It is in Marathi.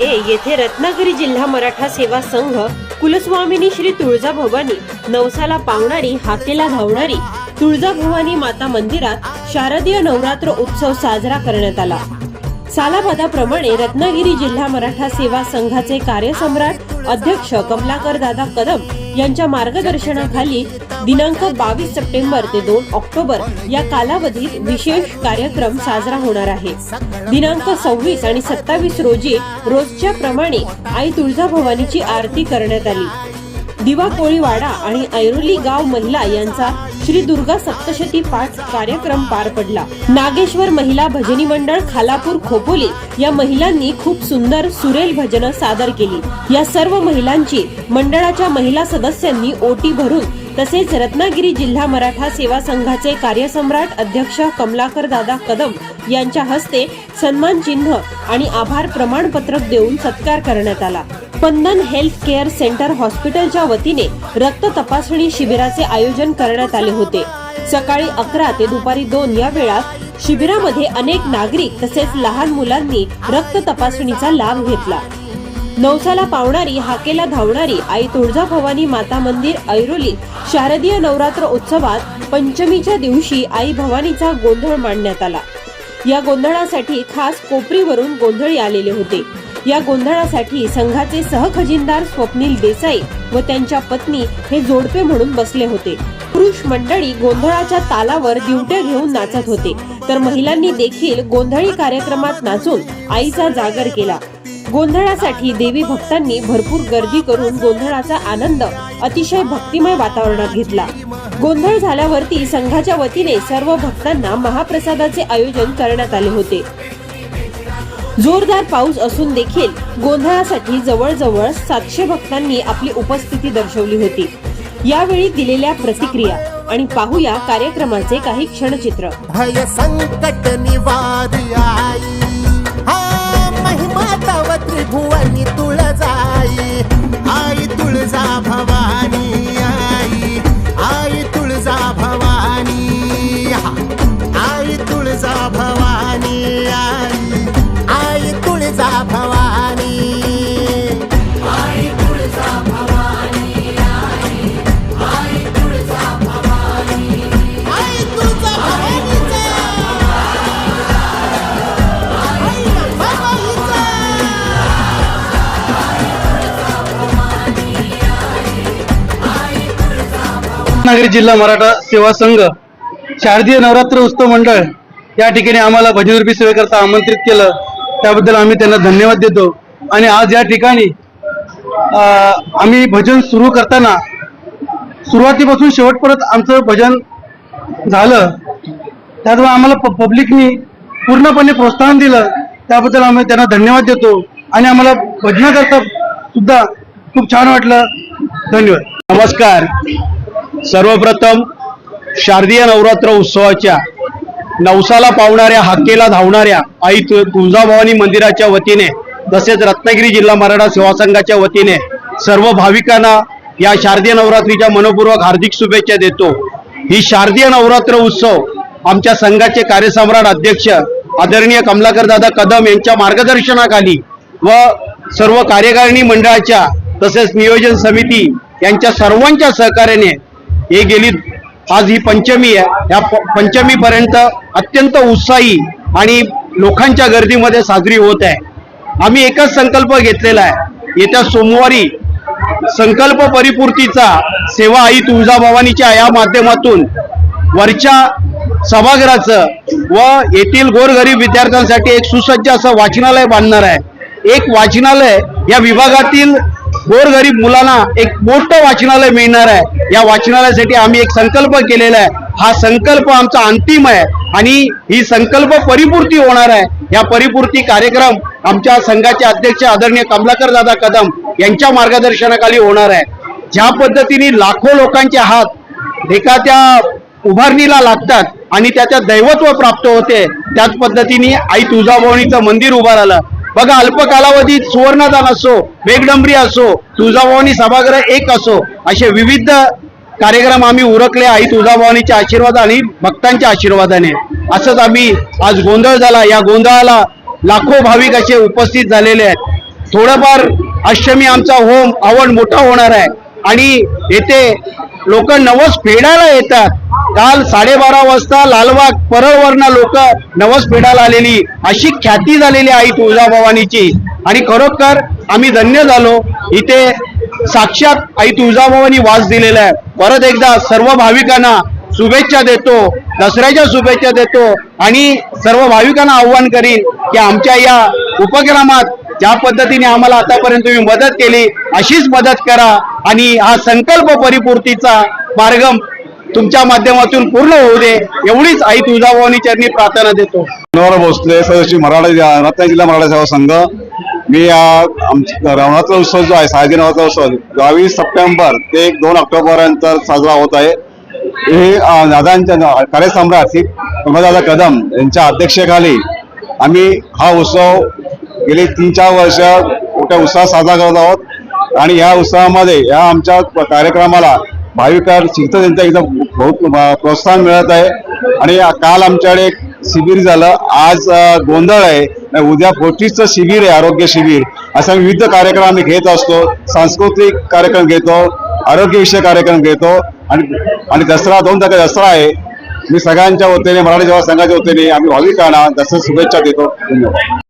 ए येथे रत्नागिरी जिल्हा मराठा सेवा संघ कुलस्वामिनी श्री तुळजाभवानी नवसाला पावणारी हाकेला धावणारी तुळजाभवानी माता मंदिरात शारदीय नवरात्र उत्सव साजरा करण्यात आला. सालाबादाप्रमाणे रत्नागिरी जिल्हा मराठा सेवा संघाचे कार्यसम्राट अध्यक्ष कमलाकर दादा कदम यांच्या मार्गदर्शनाखाली दिनांक बावीस सप्टेंबर ते दोन ऑक्टोबर या कालावधीत विशेष कार्यक्रम साजरा होणार आहे. दिनांक सव्वीस आणि सत्तावीस रोजी रोजच्या प्रमाणे आई तुळजाभवानीची आरती करण्यात आली. दिवा कोळीवाडा आणि ऐरोली गाव महिला यांचा श्री दुर्गा सप्तशती पाठ कार्यक्रम पार पडला. नागेश्वर महिला भजनी मंडळ खालापूर खोपोली या महिलांनी खूप सुंदर सुरेल भजनं सादर केली. या सर्व महिलांची मंडळाच्या महिला सदस्यांनी ओटी भरून तसेच रत्नागिरी जिल्हा मराठा सेवा संघाचे कार्यसम्राट अध्यक्ष कमलाकर दादा कदम यांच्या हस्ते सन्मान चिन्ह आणि आभार प्रमाणपत्रक देऊन सत्कार करण्यात आला. स्पंदन हेल्थ केअर सेंटर हॉस्पिटलच्या वतीने रक्त तपासणी शिबिराचे आयोजन करण्यात आले होते. सकाळी अकरा ते दुपारी दोन या वेळात शिबिरामध्ये अनेक नागरिक तसेच लहान मुलांनी रक्त तपासणीचा लाभ घेतला. नवसाला पावणारी हाकेला धावणारी आई तुळजाभवानी माता मंदिर ऐरोली शारदीय नवरात्र उत्सवात पंचमीच्या दिवशी आई भवानीचा गोंधळ मांडण्यात आला. या गोंधळासाठी खास कोपरीवरून गोंधळी आलेले होते. या गोंधळासाठी संघाचे सहखजिनदार स्वप्नील देसाई व त्यांच्या पत्नी हे जोडपे म्हणून बसले होते. पुरुष मंडळी गोंधळाच्या तालावर दिवट्या घेऊन नाचत होते. तर महिलांनी देखील गोंधळी कार्यक्रमात नाचून आईचा जागर केला. गोंधळासाठी देवी भक्तांनी भरपूर गर्दी करून गोंधळाचा आनंद अतिशय भक्तिमय वातावरणात घेतला. गोंधळ झाल्यावरती संघाच्या वतीने सर्व भक्तांना महाप्रसादाचे आयोजन करण्यात आले होते. जोरदार पाऊस असून देखील गोंधळासाठी जवळजवळ सातशे भक्तांनी आपली उपस्थिती दर्शवली होती. यावेळी दिलेल्या प्रतिक्रिया आणि पाहूया कार्यक्रमाचे काही क्षणचित्र. भय संकट निवारी आई. महिमा तव त्रिभुवनी तुळजाई. रत्नागिरी जिल्हा मराठा सेवा संघ शारदीय नवरात्र उत्सव मंडळ या ठिकाणी आम्हाला भजनरूपी सेवेकरता आमंत्रित केलं. त्याबद्दल आम्ही त्यांना धन्यवाद देतो. आणि आज या ठिकाणी आम्ही भजन सुरू करताना सुरुवातीपासून शेवटपर्यंत आमचं भजन झालं. त्यामुळे आम्हाला प- पब्लिकनी पूर्णपणे प्रोत्साहन दिलं. त्याबद्दल आम्ही त्यांना धन्यवाद देतो. आणि आम्हाला भजनाकरता सुद्धा खूप छान वाटलं. धन्यवाद. नमस्कार. सर्वप्रथम शारदीय नवरात्र उत्सवाच्या नवसाला पावणाऱ्या हाकेला धावणाऱ्या आई तु- तुळजाभवानी मंदिराच्या वतीने तसेच रत्नागिरी जिल्हा मराठा सेवा संघाच्या वतीने सर्व भाविकांना या शारदीय नवरात्रीच्या मनपूर्वक हार्दिक शुभेच्छा देतो. ही शारदीय नवरात्र उत्सव आमच्या संघाचे कार्यसम्राट अध्यक्ष आदरणीय कमलाकर दादा कदम यांच्या मार्गदर्शनाखाली व सर्व कार्यकारिणी मंडळाच्या तसेच नियोजन समिती यांच्या सर्वांच्या सहकार्याने हे गेली. आज ही पंचमी आहे. या पंचमीपर्यंत अत्यंत उत्साही आणि लोकांच्या गर्दीमध्ये साजरी होत आहे. आम्ही एकच संकल्प घेतलेला आहे. येत्या सोमवारी संकल्प परिपूर्तीचा सेवा आई तुळजाभवानीच्या या माध्यमातून वरच्या सभागृहाचं व येथील गोरगरीब विद्यार्थ्यांसाठी एक सुसज्ज असं वाचनालय बांधणार आहे. एक वाचनालय या विभागातील गोरगरीब मुलांना एक मोठं वाचनालय मिळणार आहे. या वाचनालयासाठी आम्ही एक संकल्प केलेला आहे. हा संकल्प आमचा अंतिम आहे आणि ही संकल्प परिपूर्ती होणार आहे. या परिपूर्ती कार्यक्रम आमच्या संघाचे अध्यक्ष आदरणीय कमलाकर दादा कदम यांच्या मार्गदर्शनाखाली होणार आहे. ज्या पद्धतीने लाखो लोकांचे हात एका त्या उभारणीला लागतात आणि त्याच्या दैवत्व प्राप्त होते त्याच पद्धतीने आई तुळजाभवानीचं मंदिर उभं राहिलं बघा अल्प कालावधीत सुवर्णदान असो वेगडंबरी असो तुळजाभवानी सभागृह एक असो असे विविध कार्यक्रम आम्ही उरकले आई तुळजाभवानीच्या आशीर्वाद आणि भक्तांच्या आशीर्वादाने. असंच आम्ही आज गोंधळ झाला. या गोंधळाला लाखो भाविक असे उपस्थित झालेले आहेत. थोडंफार अष्टमी आमचा होम आवड मोठा होणार आहे. आणि येथे लोक नवस फेडायला येतात. काल साडेबारा वाजता लालबाग परळवरनं लोक नवस फेडायला आलेली. अशी ख्याती झालेली आई तुळजाभवानीची. आणि खरोखर आम्ही धन्य झालो. इथे साक्षात आई तुळजाभवानी वास दिलेला आहे. परत एकदा सर्व भाविकांना शुभेच्छा देतो. दसऱ्याच्या शुभेच्छा देतो. आणि सर्व भाविकांना आव्हान करीन की आमच्या या उपक्रमात ज्या पद्धतीने आम्हाला आतापर्यंत तुम्ही मदत केली अशीच मदत करा. आणि हा संकल्प परिपूर्तीचा मार्ग तुमच्या माध्यमातून पूर्ण होऊ दे एवढीच आई तुळजाभवानी चरणी प्रार्थना देतो. मनोहर भोसले सदस्य मराठा रत्नागिरी जिल्हा मराठा सेवा संघ. मी रावणाचा नवरात्र उत्सव जो आहे सायदी नवरात्र उत्सव बावीस सप्टेंबर ते दोन ऑक्टोबर साजरा होत आहे. हे दादांच्या कार्यसम्राट श्री प्रमोददादा कदम यांच्या अध्यक्षतेखाली आम्ही हा उत्सव गेली तीन चार वर्ष मोठ्या उत्साहात साजरा करत आहोत. आणि या उत्सवामध्ये या आमच्या कार्यक्रमाला भाविकांना शिकत त्यांचा एकदम बहुत प्रोत्साहन मिळत आहे. आणि काल आमच्याकडे एक शिबिर झालं. आज गोंधळ आहे. उद्या पोटीचं शिबिर आहे आरोग्य शिबिर. असा विविध कार्यक्रम आम्ही घेत असतो. सांस्कृतिक कार्यक्रम घेतो आरोग्यविषयक कार्यक्रम घेतो. आणि आणि दसरा दोन तारखे दसरा आहे. मी सगळ्यांच्या वतीने मराठी जेव्हा संघाच्या वतीने आम्ही भाविकांना दसरा शुभेच्छा देतो. धन्यवाद.